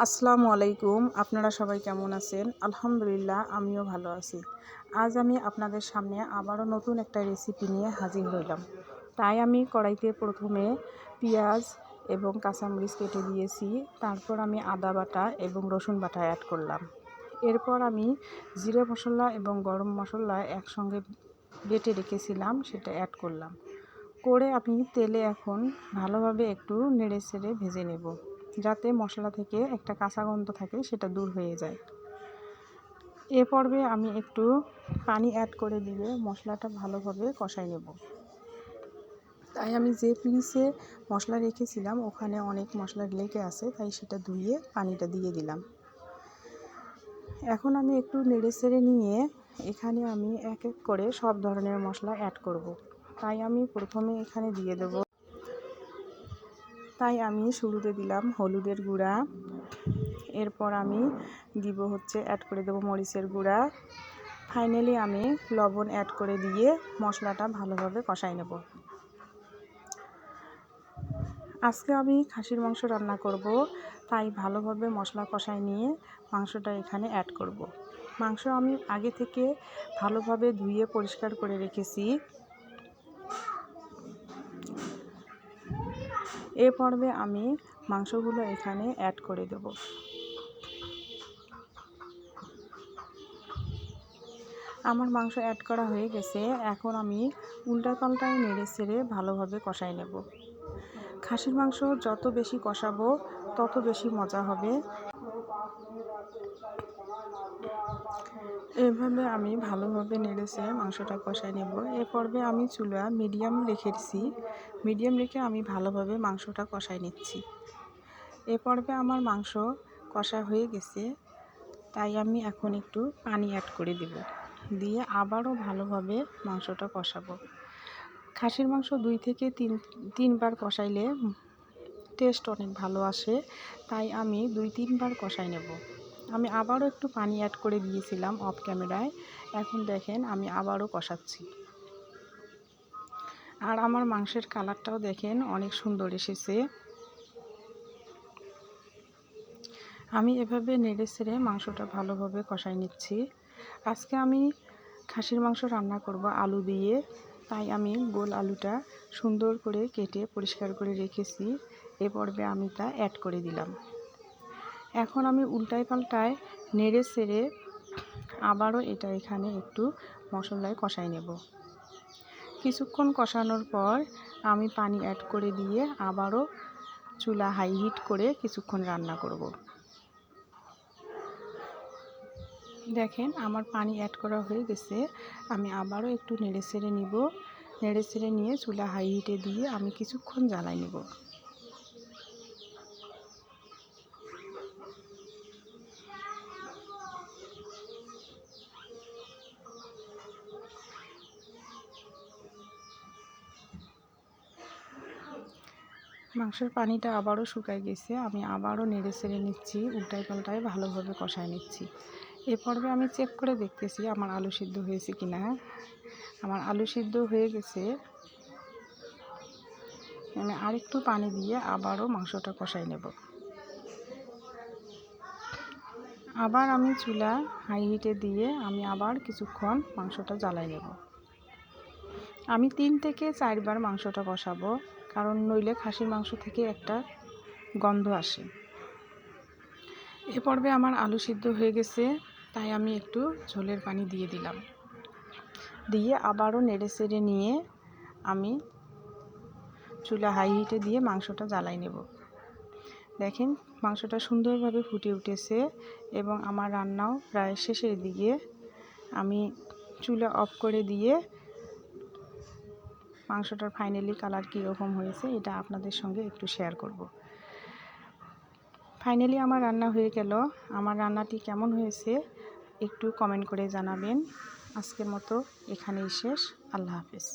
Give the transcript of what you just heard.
আসসালামু আলাইকুম, আপনারা সবাই কেমন আছেন? আলহামদুলিল্লাহ, আমিও ভালো আছি। আজ আমি আপনাদের সামনে আবারও নতুন একটা রেসিপি নিয়ে হাজির হইলাম। তাই আমি কড়াইতে প্রথমে পেঁয়াজ এবং কাঁচামরিচ কেটে দিয়েছি, তারপর আমি আদা বাটা এবং রসুন বাটা অ্যাড করলাম। এরপর আমি জিরে মশলা এবং গরম মশলা একসঙ্গে বেটে রেখেছিলাম, সেটা অ্যাড করলাম। করে আমি তেলে এখন ভালোভাবে একটু নেড়ে ছেড়ে ভেজে নেব। যাতে মশলা থেকে একটা কাঁচা গন্ধ থাকে, সেটা দূর হয়ে যায়। এ পর্বে আমি একটু পানি অ্যাড করে দিয়ে মশলাটা ভালোভাবে কষাই নেব। তাই আমি যে পিসে মশলা রেখেছিলাম, ওখানে অনেক মশলা লেগে আছে, তাই সেটা ধুয়ে পানিটা দিয়ে দিলাম। এখন আমি একটু নেড়ে ছেড়ে নিয়ে এখানে আমি এক এক করে সব ধরনের মশলা অ্যাড করব। তাই আমি প্রথমে এখানে দিয়ে দেব তাই আমি শুরুতে দিলাম হলুদের গুঁড়া। এরপর আমি দিব হচ্ছে অ্যাড করে দেবো মরিচের গুঁড়া। ফাইনালি আমি লবণ অ্যাড করে দিয়ে মশলাটা ভালোভাবে কষাই নেব। আজকে আমি খাসির মাংস রান্না করব, তাই ভালোভাবে মশলা কষাই নিয়ে মাংসটা এখানে অ্যাড করব। মাংস আমি আগে থেকে ভালোভাবে ধুয়ে পরিষ্কার করে রেখেছি। এ পর্বে আমি মাংসগুলো এখানে অ্যাড করে দেব। আমার মাংস অ্যাড করা হয়ে গেছে। এখন আমি উল্টা পাল্টায় নেড়ে ছেড়ে ভালোভাবে কষাই নেব। খাসির মাংস যত বেশি কষাবো, তত বেশি মজা হবে। এভাবে আমি ভালোভাবে নেড়েছে মাংসটা কষাই নেব। এ পর্বে আমি চুলা মিডিয়াম রেখেছি মিডিয়াম রেখে আমি ভালোভাবে মাংসটা কষাই নিচ্ছি। এ পর্বে আমার মাংস কষা হয়ে গেছে। তাই আমি এখন একটু পানি অ্যাড করে দেব। দিয়ে আবারও ভালোভাবে মাংসটা কষাবো। খাসির মাংস দুই থেকে তিন, তিনবার কষাইলে টেস্ট অনেক ভালো আসে। তাই আমি দুই, তিনবার কষাই নেব। আমি আবারও একটু পানি অ্যাড করে দিয়েছিলাম অফ ক্যামেরায় এখন দেখেন আমি আবারও কষাচ্ছি। আর আমার মাংসের কালারটাও দেখেন অনেক সুন্দর এসেছে। আমি এভাবে নেড়ে ছেড়ে মাংসটা ভালোভাবে কষাই নিচ্ছি। আজকে আমি খাসির মাংস রান্না করব আলু দিয়ে। তাই আমি গোল আলুটা সুন্দর করে কেটে পরিষ্কার করে রেখেছি। এ পর্বে আমি তা অ্যাড করে দিলাম। এখন আমি উল্টায় পাল্টায় নেড়ে সেড়ে আবারও এটা এখানে একটু মশলায় কষাই নেব। কিছুক্ষণ কষানোর পর আমি পানি অ্যাড করে দিয়ে আবারও চুলা হাই হিট করে কিছুক্ষণ রান্না করব। দেখেন আমার পানি অ্যাড করা হয়ে গেছে, আমি আবারও একটু নেড়ে ছেড়ে নিব। নেড়ে ছেড়ে নিয়ে চুলা হাই হিটে দিয়ে আমি কিছুক্ষণ জ্বালাই নেব। মাংসের পানিটা আবারও শুকায় গেছে, আমি আবারও নেড়ে ছেড়ে নিচ্ছি, উল্টায় পাল্টায় ভালোভাবে কষায় নিচ্ছি। এ পর্বে আমি চেক করে দেখতেছি আমার আলু সিদ্ধ হয়েছে কি না আমার আলু সিদ্ধ হয়ে গেছে। আমি আরেকটু পানি দিয়ে আবারও মাংসটা কষাই নেব। আবার আমি চুলা হাই হিটে দিয়ে আমি আবার কিছুক্ষণ মাংসটা জ্বালাই নেব। আমি তিন থেকে চারবার মাংসটা কষাবো। কারণ নইলে খাসির মাংস থেকে একটা গন্ধ আসে। এ পর্বে আমার আলু সিদ্ধ হয়ে গেছে, তাই আমি একটু ঝোলের পানি দিয়ে দিলাম। দিয়ে আবারও নেড়ে চেড়ে নিয়ে আমি চুলা হাই হিটে দিয়ে মাংসটা জ্বালাই নেব। দেখেন মাংসটা সুন্দরভাবে ফুটে উঠেছে এবং আমার রান্নাও প্রায় শেষের দিকে আমি চুলা অফ করে দিয়ে মাংসটার ফাইনালি কালার কীরকম হয়েছে, এটা আপনাদের সঙ্গে একটু শেয়ার করব। ফাইনালি আমার রান্না হয়ে গেল। আমার রান্নাটি কেমন হয়েছে একটু কমেন্ট করে জানাবেন। আজকের মতো এখানেই শেষ। আল্লাহ হাফেজ।